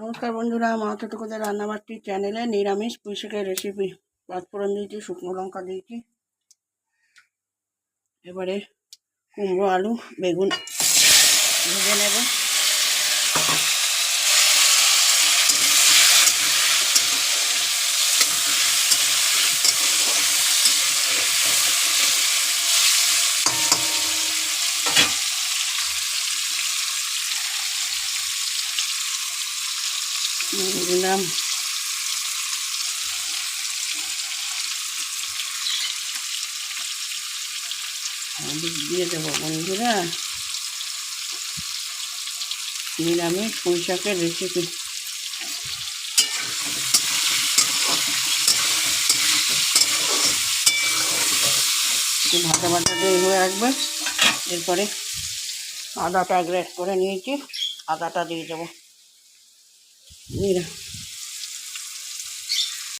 নমস্কার বন্ধুরা মা ছোটকদের রান্নাবাটি চ্যানেলে নিরামিষ পুঁইশাকের রেসিপি পাঁচফোড়ন দিয়েছি, শুকনো লঙ্কা দিয়েছি। এবারে কুমড়ো, আলু, বেগুন ভেজে নেব। দিলাম। দিয়ে দেবো বন্ধুরা। নিরামিষ পুঁই শাকের রেসিপি ভাজা ভাজা দিয়ে হয়ে আসবে। এরপরে আদাটা গ্রেট করে নিয়েছি। আদাটা দিয়ে দেবো। Mira.